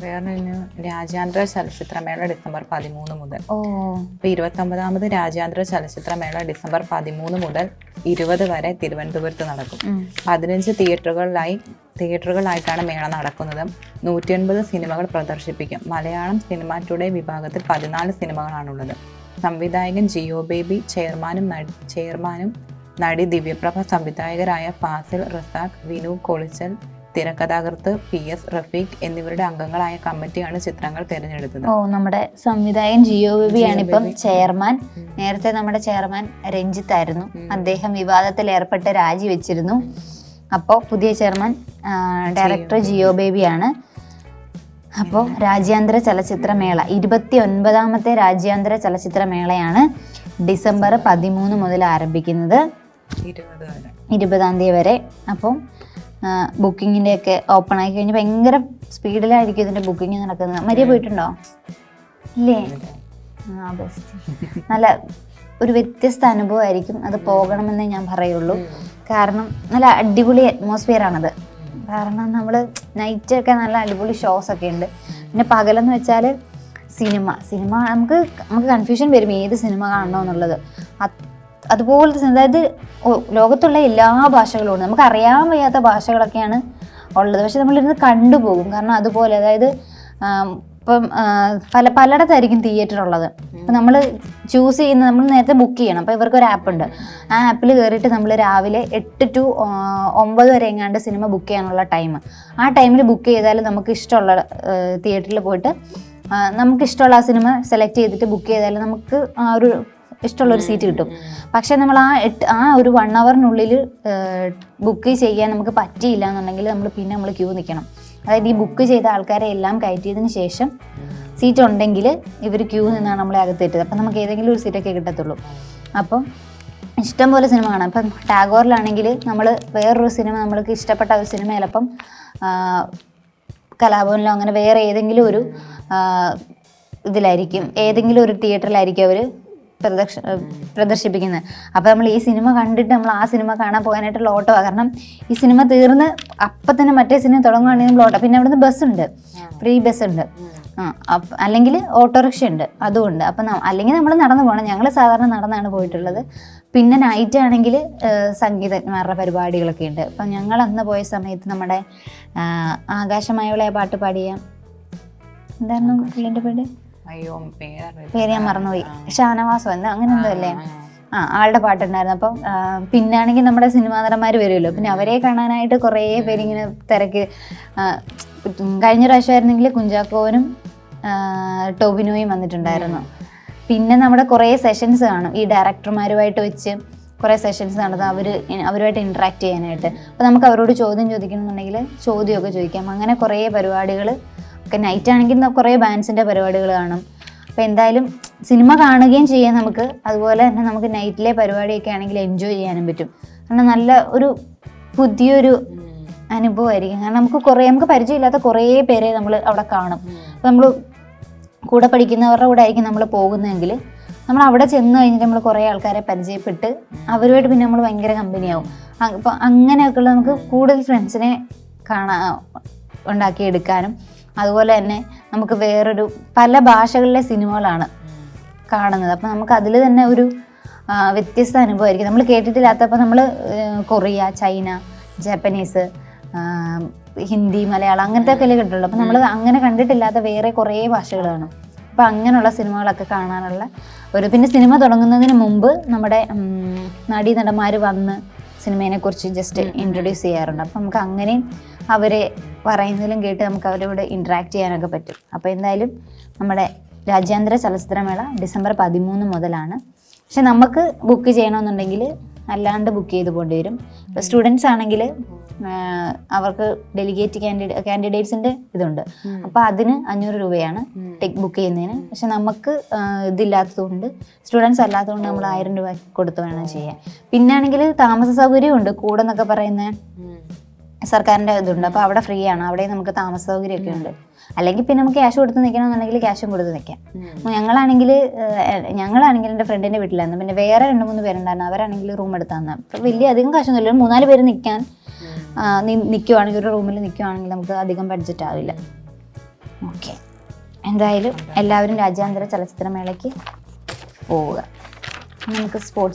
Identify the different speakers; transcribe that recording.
Speaker 1: വേറെ രാജ്യാന്തര ചലച്ചിത്രമേള ഡിസംബർ പതിമൂന്ന് മുതൽ.
Speaker 2: ഓ.
Speaker 1: ഇപ്പൊ ഇരുപത്തൊമ്പതാമത് രാജ്യാന്തര ചലച്ചിത്രമേള ഡിസംബർ പതിമൂന്ന് മുതൽ ഇരുപത് വരെ തിരുവനന്തപുരത്ത് നടക്കും. പതിനഞ്ച് തിയേറ്ററുകളിലായി തിയേറ്ററുകളായിട്ടാണ് മേള നടക്കുന്നത്. നൂറ്റി അൻപത് സിനിമകൾ പ്രദർശിപ്പിക്കും. മലയാളം സിനിമ ടുഡേ വിഭാഗത്തിൽ പതിനാല് സിനിമകളാണുള്ളത്. സംവിധായകൻ ജിയോ ബേബി ചെയർമാനും നടി ചെയർമാനും നടി ദിവ്യപ്രഭ സംവിധായകരായ ഫാസിൽ റസാഖ് വിനു കൊളിച്ചൽ തിരക്കഥാകൃത്ത് പി എസ് റഫീഖ് എന്നിവരുടെ അംഗങ്ങളായ കമ്മിറ്റിയാണ് ചിത്രങ്ങൾ തിരഞ്ഞെടുത്തത്.
Speaker 2: ഓ നമ്മുടെ സംവിധായകൻ ജിയോ ബേബിയാണ് ഇപ്പം ചെയർമാൻ. നേരത്തെ നമ്മുടെ ചെയർമാൻ രഞ്ജിത്ത് ആയിരുന്നു. അദ്ദേഹം വിവാദത്തിൽ ഏർപ്പെട്ട് രാജിവെച്ചിരുന്നു. അപ്പോൾ പുതിയ ചെയർമാൻ ഡയറക്ടർ ജിയോ ബേബിയാണ്. അപ്പോൾ രാജ്യാന്തര ചലച്ചിത്രമേള ഇരുപത്തി ഒൻപതാമത്തെ രാജ്യാന്തര ചലച്ചിത്രമേളയാണ് ഡിസംബർ പതിമൂന്ന് മുതൽ ആരംഭിക്കുന്നത്.
Speaker 1: ഇരുപതാം
Speaker 2: തീയതി വരെ. അപ്പം ബുക്കിങ്ങിന്റെ ഒക്കെ ഓപ്പൺ ആയി കഴിഞ്ഞ് ഭയങ്കര സ്പീഡിലായിരിക്കും ഇതിന്റെ ബുക്കിംഗ് നടക്കുന്നത്. മരിയ പോയിട്ടുണ്ടോ? ഇല്ലേ? ആ ബെസ്റ്റ് നല്ല ഒരു വ്യത്യസ്ത അനുഭവമായിരിക്കും അത് പോകണമെന്നേ ഞാൻ പറയുള്ളൂ. കാരണം നല്ല അടിപൊളി അറ്റ്മോസ്ഫിയർ ആണത്. കാരണം നമ്മൾ നൈറ്റ് ഒക്കെ നല്ല അടിപൊളി ഷോസ് ഒക്കെ ഉണ്ട്. പിന്നെ പകലെന്ന് വെച്ചാൽ സിനിമ. സിനിമ നമുക്ക് നമുക്ക് കൺഫ്യൂഷൻ വരും. ഏത് സിനിമ കാണണോ എന്നുള്ളത് അത് തന്നെ അതായത് ലോകത്തുള്ള എല്ലാ ഭാഷകളും ഉണ്ട്. നമുക്ക് അറിയാൻ വയ്യാത്ത ഭാഷകളൊക്കെയാണ് ഉള്ളത്. പക്ഷെ നമ്മളിരുന്ന് കണ്ടുപോകും. കാരണം അതുപോലെ അതായത് ഇപ്പം പല പലയിടത്തായിരിക്കും തിയേറ്റർ ഉള്ളത് അപ്പം നമ്മൾ ചൂസ് ചെയ്യുന്ന നമ്മൾ നേരത്തെ ബുക്ക് ചെയ്യണം. അപ്പോൾ ഇവർക്ക് ഒരു ആപ്പ് ഉണ്ട്. ആ ആപ്പിൽ കയറിയിട്ട് നമ്മൾ രാവിലെ എട്ട് ടു ഒമ്പത് വരെ എങ്ങാണ്ട് സിനിമ ബുക്ക് ചെയ്യാനുള്ള ടൈം ആ ടൈമിൽ ബുക്ക് ചെയ്താൽ നമുക്ക് ഇഷ്ടമുള്ള തിയേറ്ററിൽ പോയിട്ട് നമുക്കിഷ്ടമുള്ള ആ സിനിമ സെലക്ട് ചെയ്തിട്ട് ബുക്ക് ചെയ്താൽ നമുക്ക് ആ ഒരു ഇഷ്ടമുള്ള ഒരു സീറ്റ് കിട്ടും. പക്ഷെ നമ്മൾ ആ എട്ട് ആ ഒരു വൺ അവറിനുള്ളിൽ ബുക്ക് ചെയ്യാൻ നമുക്ക് പറ്റിയില്ല എന്നുണ്ടെങ്കിൽ നമ്മൾ പിന്നെ നമ്മൾ ക്യൂ നിൽക്കണം. അതായത് ഈ ബുക്ക് ചെയ്ത ആൾക്കാരെ എല്ലാം കയറ്റിയതിന് ശേഷം സീറ്റ് ഉണ്ടെങ്കിൽ ഇവർ ക്യൂ നിന്നാണ് നമ്മളെ അകത്തേറ്റത് അപ്പം നമുക്ക് ഏതെങ്കിലും ഒരു സീറ്റൊക്കെ കിട്ടത്തുള്ളൂ. അപ്പം ഇഷ്ടം പോലെ സിനിമ കാണാം. ഇപ്പം ടാഗോറിലാണെങ്കിൽ നമ്മൾ വേറൊരു സിനിമ നമ്മൾക്ക് ഇഷ്ടപ്പെട്ട ഒരു സിനിമ ചിലപ്പം കലാഭവനിലോ അങ്ങനെ വേറെ ഏതെങ്കിലും ഒരു ഇതിലായിരിക്കും. ഏതെങ്കിലും ഒരു തിയേറ്ററിലായിരിക്കും അവർ പ്രദർശ പ്രദർശിപ്പിക്കുന്നത് അപ്പോൾ നമ്മൾ ഈ സിനിമ കണ്ടിട്ട് നമ്മൾ ആ സിനിമ കാണാൻ പോകാനായിട്ടുള്ള ഓട്ടമാണ് കാരണം ഈ സിനിമ തീർന്ന് അപ്പം തന്നെ മറ്റേ സിനിമ തുടങ്ങുകയാണെങ്കിൽ നമ്മൾ ഓട്ടോ പിന്നെ അവിടുന്ന് ബസ്സുണ്ട്. ഫ്രീ ബസ്സുണ്ട്. ആ അല്ലെങ്കിൽ ഓട്ടോറിക്ഷ ഉണ്ട് അതുമുണ്ട്. അപ്പം അല്ലെങ്കിൽ നമ്മൾ നടന്നു പോകണം. ഞങ്ങൾ സാധാരണ നടന്നാണ് പോയിട്ടുള്ളത്. പിന്നെ നൈറ്റ് ആണെങ്കിൽ സംഗീതജ്ഞന്മാരുടെ പരിപാടികളൊക്കെ ഉണ്ട്. അപ്പം ഞങ്ങൾ അന്ന് പോയ സമയത്ത് നമ്മുടെ ആകാശമായുള്ള പാട്ട് പാടിയ എന്തായിരുന്നു പുള്ളിന്റെ പേര്?
Speaker 1: അയ്യോ
Speaker 2: പേര് ഞാൻ മറന്നുപോയി. ഷാനവാസോ എന്താ? അങ്ങനെ എന്തോ അല്ലേ? ആ ആളുടെ പാട്ടുണ്ടായിരുന്നു. അപ്പം പിന്നാണെങ്കിൽ നമ്മുടെ സിനിമാ നടന്മാർ വരുമല്ലോ. പിന്നെ അവരെ കാണാനായിട്ട് കുറേ പേരിങ്ങനെ തിരക്ക്. കഴിഞ്ഞ പ്രാവശ്യമായിരുന്നെങ്കിൽ കുഞ്ചാക്കോവനും ടോബിനോയും വന്നിട്ടുണ്ടായിരുന്നു. പിന്നെ നമ്മുടെ കുറേ സെഷൻസ് കാണും. ഈ ഡയറക്ടർമാരുമായിട്ട് വെച്ച് കുറേ സെഷൻസ് നടത്തും അവർ അവരുമായിട്ട് ഇൻട്രാക്ട് ചെയ്യാനായിട്ട്. അപ്പോൾ നമുക്ക് അവരോട് ചോദ്യം ചോദിക്കണമെന്നുണ്ടെങ്കിൽ ചോദ്യമൊക്കെ ചോദിക്കാം. അങ്ങനെ കുറേ പരിപാടികൾ ഒക്കെ നൈറ്റ് ആണെങ്കിൽ കുറേ ബാൻസിന്റെ പരിപാടികൾ കാണും. അപ്പോൾ എന്തായാലും സിനിമ കാണുകയും ചെയ്യാം നമുക്ക്. അതുപോലെ തന്നെ നമുക്ക് നൈറ്റിലെ പരിപാടിയൊക്കെ ആണെങ്കിൽ എൻജോയ് ചെയ്യാനും പറ്റും. കാരണം നല്ല ഒരു പുതിയൊരു അനുഭവമായിരിക്കും. കാരണം നമുക്ക് കുറേ നമുക്ക് പരിചയമില്ലാത്ത കുറേ പേരെ നമ്മൾ അവിടെ കാണും. അപ്പോൾ നമ്മൾ കൂടെ പഠിക്കുന്നവരുടെ കൂടെ ആയിരിക്കും നമ്മൾ പോകുന്നതെങ്കിൽ നമ്മൾ അവിടെ ചെന്ന് കഴിഞ്ഞിട്ട് നമ്മൾ കുറേ ആൾക്കാരെ പരിചയപ്പെട്ട് അവരുമായിട്ട് പിന്നെ നമ്മൾ ഭയങ്കര കമ്പനിയാവും അപ്പോൾ അങ്ങനെയൊക്കെയുള്ള നമുക്ക് കൂടുതൽ ഫ്രണ്ട്സിനെ കാണാ ഉണ്ടാക്കിയെടുക്കാനും അതുപോലെ തന്നെ നമുക്ക് വേറൊരു പല ഭാഷകളിലെ സിനിമകളാണ് കാണുന്നത്. അപ്പോൾ നമുക്ക് അതിൽ തന്നെ ഒരു വ്യത്യസ്ത അനുഭവമായിരിക്കും. നമ്മൾ കേട്ടിട്ടില്ലാത്തപ്പോൾ നമ്മൾ Korea China Japanese Hindi Malayalam അങ്ങനത്തെ ഒക്കെ കിട്ടുള്ളൂ അപ്പോൾ നമ്മൾ അങ്ങനെ കണ്ടിട്ടില്ലാത്ത വേറെ കുറേ ഭാഷകൾ കാണും. അപ്പോൾ അങ്ങനെയുള്ള സിനിമകളൊക്കെ കാണാനുള്ള ഒരു പിന്നെ സിനിമ തുടങ്ങുന്നതിന് മുമ്പ് നമ്മുടെ നടീ നടന്മാർ വന്ന് സിനിമയെക്കുറിച്ച് ജസ്റ്റ് ഇൻട്രൊഡ്യൂസ് ചെയ്യാറുണ്ട്. അപ്പം നമുക്ക് അങ്ങനെയും അവരെ പറയുന്നതിലും കേട്ട് നമുക്ക് അവരോട് ഇൻട്രാക്ട് ചെയ്യാനൊക്കെ പറ്റും. അപ്പോൾ എന്തായാലും നമ്മുടെ രാജ്യാന്തര ചലച്ചിത്രമേള ഡിസംബർ പതിമൂന്ന് മുതലാണ്. പക്ഷെ നമുക്ക് ബുക്ക് ചെയ്യണമെന്നുണ്ടെങ്കിൽ അല്ലാണ്ട് ബുക്ക് ചെയ്ത് പോകേണ്ടി വരും. സ്റ്റുഡൻസ് ആണെങ്കിൽ അവർക്ക് ഡെലിഗേറ്റ് കാൻഡിഡേ കാൻഡിഡേറ്റ്സിന്റെ ഇതുണ്ട്. അപ്പോൾ അതിന് അഞ്ഞൂറ് രൂപയാണ് ടെക് ബുക്ക് ചെയ്യുന്നതിന്. പക്ഷെ നമുക്ക് ഇതില്ലാത്തതുകൊണ്ട് സ്റ്റുഡൻസ് അല്ലാത്തതുകൊണ്ട് നമ്മൾ ആയിരം രൂപ കൊടുത്ത് വേണം ചെയ്യാൻ. പിന്നെ ആണെങ്കിൽ താമസ സൗകര്യമുണ്ട് കൂടെ എന്നൊക്കെ പറയുന്ന സർക്കാരിന്റെ ഇതുണ്ട്. അപ്പോൾ അവിടെ ഫ്രീ ആണ്. അവിടെ നമുക്ക് താമസ സൗകര്യമൊക്കെ ഉണ്ട്. അല്ലെങ്കിൽ പിന്നെ നമുക്ക് ക്യാഷ് കൊടുത്ത് നിൽക്കണമെന്നുണ്ടെങ്കിൽ ക്യാഷും കൊടുത്ത് നിൽക്കാം ഞങ്ങളാണെങ്കിൽ ഞങ്ങളാണെങ്കിൽ എന്റെ ഫ്രണ്ടിന്റെ വീട്ടിലായിരുന്നു. പിന്നെ വേറെ രണ്ട് മൂന്ന് പേരുണ്ടായിരുന്നു. അവരാണെങ്കിൽ റൂം എടുത്താന്ന്. അപ്പോൾ വലിയ അധികം കാശൊന്നുമില്ല. മൂന്നാൽ പേര് നിൽക്കാൻ നിൽക്കുവാണെങ്കിൽ ഒരു റൂമിൽ നിൽക്കുവാണെങ്കിൽ നമുക്ക് അധികം ബഡ്ജറ്റ് ആവില്ല. ഓക്കെ എന്തായാലും എല്ലാവരും രാജ്യാന്തര ചലച്ചിത്രമേളയ്ക്ക് പോവുക. നമുക്ക് സ്പോർട്സ്